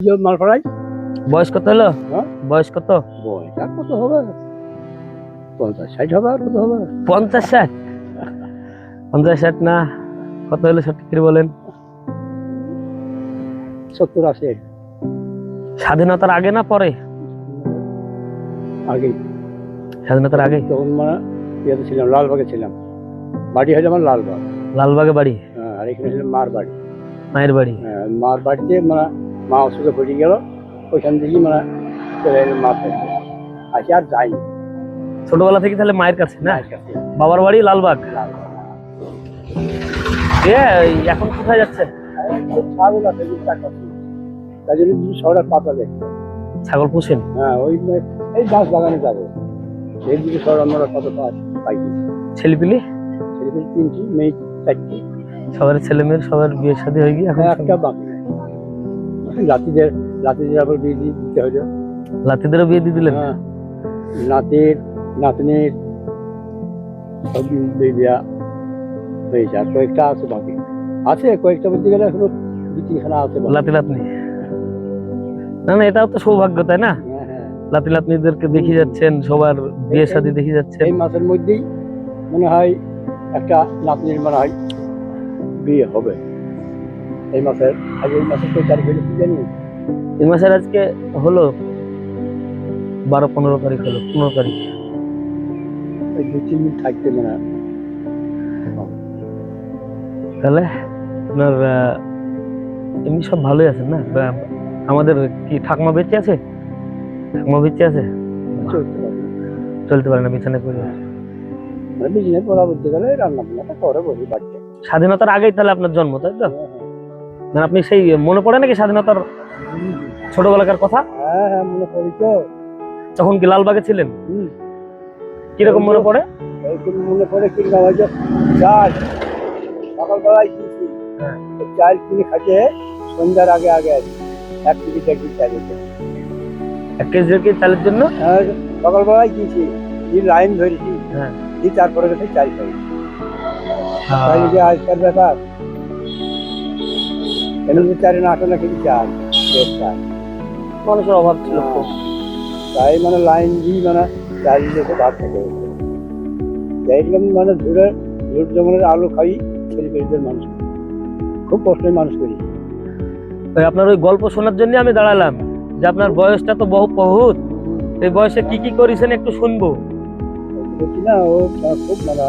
মালপাড়ায়? বয়স কত হলো? হ্যাঁ? বয়স কত? বয়স আর কত হবে? পঞ্চাশ ষাট হবে আর কত হবে? পঞ্চাশ ষাট? পঞ্চাশ ষাট না কত হলো সঠিক করে বলেন? সত্তর আশি। স্বাধীনতার আগে না পরে? আগে। স্বাধীনতার আগে? তখন মানে ইয়েতে ছিলাম লালবাগে ছিলাম। বাড়ি হয়ে আমার লালবাগ। লালবাগে বাড়ি? হ্যাঁ, আর এখানে ছিল মার বাড়ি। মায়ের বাড়ি? হ্যাঁ, মার বাড়িতে মানে মা অসুখে পড়ে গেল ওইখান থেকে মানে চলে এলো মা ফেলতে আসি আর যাই। ছোটবেলা থেকে তাহলে মায়ের কাছে না? বাবার বাড়ি লালবাগ? এখন কোথায় যাচ্ছে? ছাগল আছে যে চারটা ছিল। তাই জন্য শহরের পাতা দেখতে ছাগল পুষেন? হ্যাঁ ওই এই গাছ বাগানে যাব। এই দিকে শহর আমরা কত পাই পাইছি। ছেলেপিলি? তিনটি মেয়ে চারটি। সবার ছেলে মেয়ের সবার বিয়ে শাদী হয়ে গিয়ে এখন হ্যাঁ, একটা বাকি। আবার বিয়ে দিয়ে দিতে হলো বিয়ে দিয়ে দিলেন? হ্যাঁ। নাতির নাতনির সব বিয়ে দেওয়া হয়েছে। আর কয়েকটা আছে বাকি। আছে কয়েকটা বলতে গেলে এখনও দু তিনখানা আছে। লাতি লাতনি? না না এটাও তো সৌভাগ্য তাই না? হ্যাঁ হ্যাঁ। লাতি লাতনিদেরকে দেখে যাচ্ছেন সবার বিয়ে শাদী দেখে যাচ্ছেন। এই মাসের মধ্যেই মনে হয় একটা নাতনির মনে হয় বিয়ে হবে। এই মাসের। আজ এই মাসের কয় তারিখ হলে জানি? এই মাসের আজকে হলো বারো পনেরো তারিখ হলো পনেরো তারিখ। ওই দু তিন দিন থাকতে মনে তাহলে আপনার এমনি সব ভালোই আছেন না? আমাদের কি ঠাকমা বেঁচে আছে? ঠাকমা বেঁচে আছে? চলতে পারে। না বিছানায় করে মানে বিজনেস বলতে গেলে রান্না বান্নাটা করে বলি বাড়িতে। স্বাধীনতার আগেই তাহলে আপনার জন্ম তাই তো? মানে আপনি সেই মনে পড়ে নাকি স্বাধীনতার ছোটবেলাকার কথা? হ্যাঁ হ্যাঁ মনে করি তো। তখন কি লালবাগে ছিলেন। কীরকম মনে পড়ে? মনে পড়ে কি বাবা যে চাল। সকালবেলায় কিনছি হ্যাঁ। চাল কিনে খাইতে সন্ধ্যার আগে আগে আসি। এক কেজি দেড় কেজি চাল হতো। এক কেজি দেড় কেজি চালের জন্য? হ্যাঁ সকালবেলায় কিনছি দিয়ে লাইন ধরেছি। হ্যাঁ। দিয়ে তারপরে গেছে চাল খাই। আজকাল ব্যাপার। এমনি চারে না আটো না কেজি চাল দেড় মানুষের অভাব ছিল খুব। তাই মানে লাইন দিয়ে মানে দিয়েছে ভাত খেতে হতো দেখলাম মানে ধরে ঝুট জঙ্গলের আলু খাই ছেলে পেলেদের মানুষ। খুব কষ্টে মানুষ করি। ওই আপনার ওই গল্প শোনার জন্য আমি দাঁড়ালাম যে আপনার বয়সটা তো বহু বহুত। এই বয়সে কি কি করেছেন একটু শুনব। না ও খুব মানে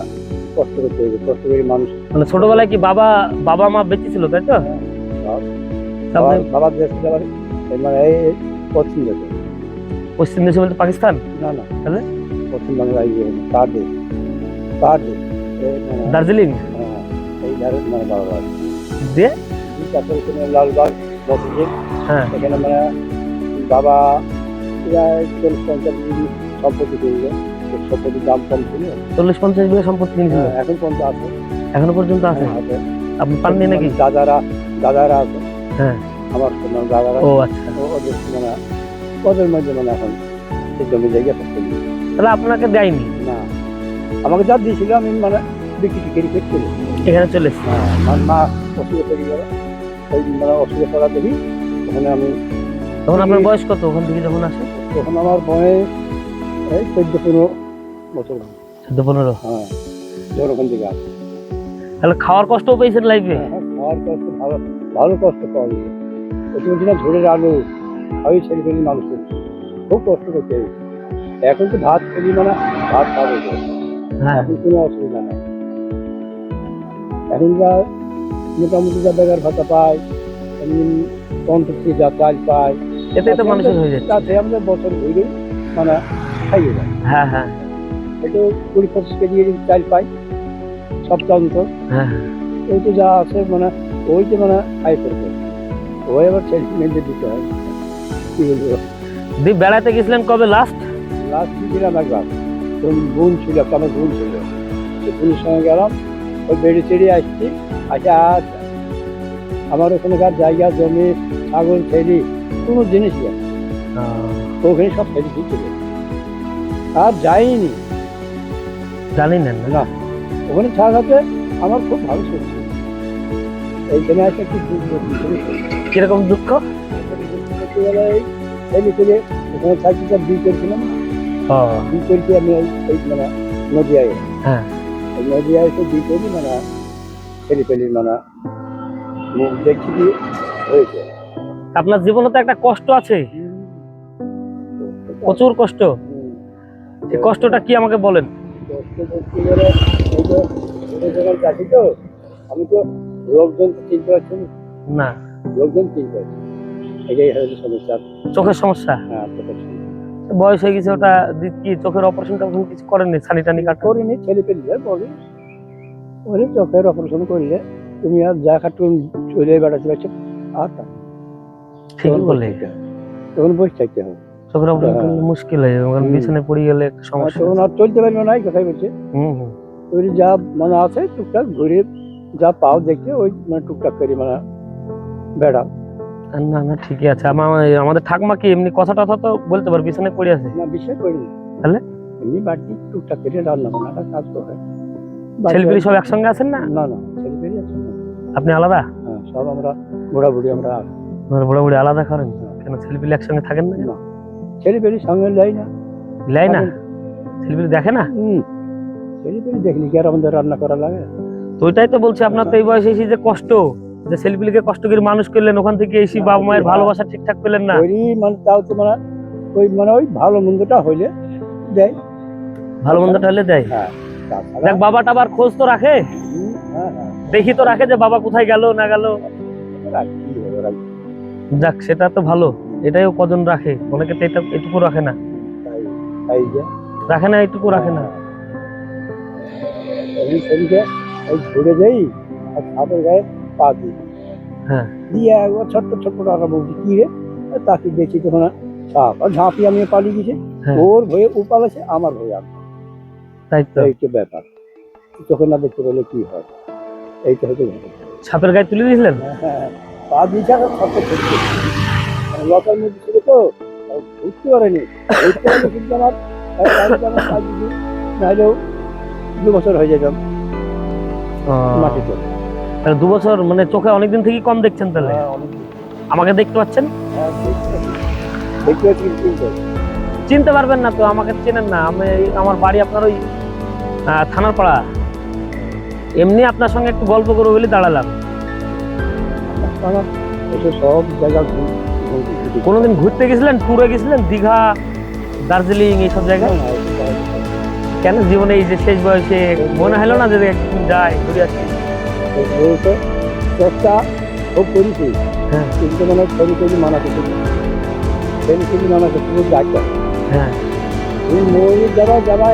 কষ্ট করতে কষ্ট করে মানুষ মানে ছোটবেলায় কি বাবা বাবা মা বেঁচে ছিল তাই তো? তারপরে বাবার- দেশ যাবার মানে এই পশ্চিম দেশে। পশ্চিম দেশে বলতে পাকিস্তান? না না। তাহলে? পশ্চিম বাংলা ইয়ে তার দেশ। তার দেশ। মানে, দার্জিলিং? হ্যাঁ, এই ধারে মানে বাবা বাড়ি। দিয়ে তারপরে এখানে লালবাগ মসজিদ হ্যাঁ। এখানে মানে বাবা প্রায় চল্লিশ পঞ্চাশ কেজি সম্পত্তি কিনলো। সম্পত্তির দাম কম ছিল। চল্লিশ পঞ্চাশ বিঘা সম্পত্তি কিনেছিল? হ্যাঁ, এখন পর্যন্ত আছে। এখনও পর্যন্ত আছে? আছে। আপনি পাননি নাকি? মানে দাদারা দাদারা আছে। হ্যাঁ। আমার মানে দাদারা। ও আচ্ছা। ওদের মানে ওদের মধ্যে মানে এখন সেই জমি জায়গা থাকতে তাহলে আপনাকে দেয়নি? না। আমাকে যা দিয়েছিল আমি মানে বিক্রি টিকিরি করতে এখানে চলে এসেছি। আমার মা অসুবিধা পড়ে গেল। ওই মানে অসুবিধা পড়া দেখি ওখানে আমি তখন আপনার বয়স কত ওখান থেকে যখন আসে? তখন আমার বয়স এই চোদ্দ পনেরো বছর। চোদ্দ পনেরো? হ্যাঁ যখন ওখান থেকে আসি। তাহলে খাওয়ার কষ্টও পেয়েছেন লাইফে হ্যাঁ, খাওয়ার কষ্ট ভালো ভালো কষ্ট পাওয়া যায়। ওই বলছি না ঝোলের আলু আমি ছেলে ফেলে মানুষ করছি খুব কষ্ট করতে হয়েছে এখন তো ভাত খেলি মানে ভাত খাবে হ্যাঁ। এখন কোনো অসুবিধা নেই। এখন যা মোটামুটি যা বেগার ভাতা পায় এমনি কন্ট্রোল যা চাল পায় এতে তো মানুষের হয়ে যাচ্ছে। তাতে আমাদের বছর ঘুরে মানে খাইয়ে যায় হ্যাঁ হ্যাঁ। একটু কুড়ি পঁচিশ কেজি চাল পাই সপ্তাহ অন্তর। হ্যাঁ। তো যা আছে মানে ওই তো মানে খাই করবে ওই আবার ছেলে মেয়েদের দিতে হয়। কি বলব? দিয়ে বেড়াতে গেছিলেন কবে লাস্ট লাস্ট দিয়েছিলাম একবার। তখন বোন ছিল একটা আমার বোন ছিল। সেই বোনের সঙ্গে গেলাম। ওই বেড়ে চেড়ে আসছি। আচ্ছা আর আমার ওখানকার জায়গা জমি ছাগল ছেড়ি কোনো জিনিস নেই। তো ওখানে সব ছেড়ে দিতে আর যাইনি। জানি না। ওখানে ওখানে আছে আমার খুব ভালো চলছে এইখানে কি দুঃখ কীরকম দুঃখ ছেলে ছেলে ওখানে সাইকেলটা বিয়ে করেছিলাম বিয়ে করেছি আমি মানে নদিয়ায় হ্যাঁ নদিয়ায় এসে বিয়ে করি মানে ছেলে পেলি মানে মুখ দেখছি কি হয়েছে আপনার জীবনে তো একটা কষ্ট আছে প্রচুর কষ্ট। এই কষ্টটা কি আমাকে বলেন কষ্ট করতে গেলে তো তো আমি তো লোকজন চিনতে না? লোকজন চিনতে এটাই সমস্যা। চোখের সমস্যা? হ্যাঁ চোখের সমস্যা। বয়স হয়ে গেছে ওটা কি চোখের অপারেশন টপারেশন কিছু করেননি ছানি টানি কাটা? করিনি ছেলে পেলে বলে। ওরে চোখের অপারেশন করলে তুমি আর যা চলে বেড়াতে পারছ আর তা। ঠিকই বলে। তখন বসে থাকতে হবে। চোখের অপারেশন হ্যাঁ। মুশকিল হয়ে যাবে বিছানায় পড়ে গেলে একটা সমস্যা তখন আর চলতে পারবে না এই কথাই বলছে। হুম হুম। যা মানে আছে টুকটাক ঘুরে যা পাও দেখে ওই মানে টুকটাক করে মানে বেড়াও। না না ঠিকই আছে। আমার- আমাদের ঠাকমা কি এমনি কথা টথা তো বলতে পারে বিছানায় পড়ে আছে? না বিশ্বাস করিনি তাহলে? এমনি বাড়তি টুকটাক করে রান্না বান্নাটা কাজ করে ছেলেপিলি সব একসঙ্গে আছেন না? না না ছেলে পেলে আছে। আপনি আলাদা? হ্যাঁ সব আমরা বুড়া বুড়ি আমরা। আপনার বুড়ো বুড়ি আলাদা করেন? কেন ছেলেপিলি একসঙ্গে থাকেন না? না ছেলে পেলে সঙ্গে যাই না। লাই না? ছেলেপিলি দেখে না? হুম ছেলে পেলে দেখলি কি আর আমাদের রান্না করা লাগে? তো ওইটাই তো বলছি আপনার তো এই বয়সে এসে যে কষ্ট যে ছেলেপিলিকে কষ্ট করে মানুষ করলেন ওখান থেকে এসে বাবা মায়ের ভালোবাসা ঠিকঠাক পেলেন না। ওই মানে তাও তো মানে ওই মানে ওই ভালো মন্দটা হইলে দেয়। ভালো মন্দটা হলে দেয়। হ্যাঁ দেখ বাবাটা আবার খোঁজ তো রাখে। হ্যাঁ হ্যাঁ। দেখি তো রাখে যে বাবা কোথায় গেল না গেল। যাক সেটা তো ভালো। এটাইও কজন রাখে? অনেকে তো এটা এটুকু রাখে না। রাখে না এটুকু রাখে না। ওই ঘুরে যাই আর ছাদের গায়ে পা দিই। হ্যাঁ। দিয়ে একবার ছোট্ট ছোট্ট টাকা বলছি কি রে? তাকে দেখি তখন সাপ আর ঝাঁপি আমি পালিয়ে গেছি। হ্যাঁ। ওর ভয়ে ও পালাছে আমার ভয়ে আমি তাই তো। এই তো ব্যাপার। চোখে না দেখতে পেলে কি হয়? এইটা হচ্ছে ব্যাপার। ছাপের গায়ে তুলে দিয়েছিলেন? হ্যাঁ, পা দিয়েছে আর ছোট্ট ছোট্ট। লতার মধ্যে ছিল তো উঠতে পারেনি। উঠতে পারেনি কিন্তু আমার নাহলেও দু বছর হয়ে যেতাম। মাটিতে। তাহলে দু বছর মানে চোখে অনেকদিন থেকে কম দেখছেন তাহলে? হ্যাঁ, আমাকে দেখতে পাচ্ছেন? হ্যাঁ, চিনতে পারবেন না তো আমাকে চেনেন না। আমি আমার বাড়ি আপনার ওই থানার পাড়া। এমনি আপনার সঙ্গে একটু গল্প করব বলে দাঁড়ালাম। সব জায়গা। কোনোদিন ঘুরতে গেছিলেন? ট্যুরে গেছিলেন? দীঘা দার্জিলিং এইসব জায়গায়? কেন জীবনে এই যে শেষ বয়সে মনে হলো না যে যাই ঘুরে আসি? চেষ্টা খুব করেছি। হ্যাঁ। কিন্তু মানে ছেলে ছেলে মানা করতে ছেলে ছেলে মানা করতে যাচ্ছে হ্যাঁ। এই ময়ূর যারা যারা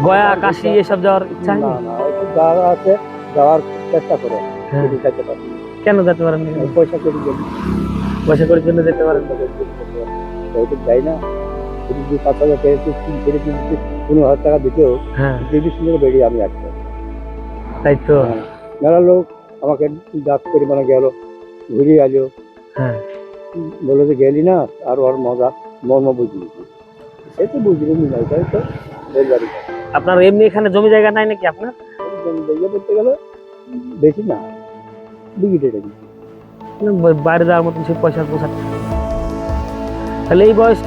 গয়া কাশি এসব যাওয়ার ইচ্ছা না যারা আছে যাওয়ার চেষ্টা করে। হ্যাঁ। যেতে পারি। কেন যেতে পারেন পয়সা করে গেলি পয়সা করার জন্য যেতে পারেন যাই না। দু পাঁচ হাজার টাকা তিন ছেড়ে দিন পনেরো হাজার টাকা দিতেও হ্যাঁ। দেবী সুন্দর বেরিয়ে আমি আসব তাই তো? হ্যাঁ। মেলা লোক আমাকে ডাক করে মানে গেল ঘুরে গেল হ্যাঁ। বলে যে গেলি না? আর ওর মজা মর্ম বুঝলি সে তো বুঝলি নাই তাই তো? বলবারি আপনার এমনি এখানে জমি জায়গা নাই নাকি আপনার? বললে বলতে গেলে বেশি না। বিঘিটে বাইরে যাওয়ার মতন সে পয়সা পোষা তাহলে এই বয়স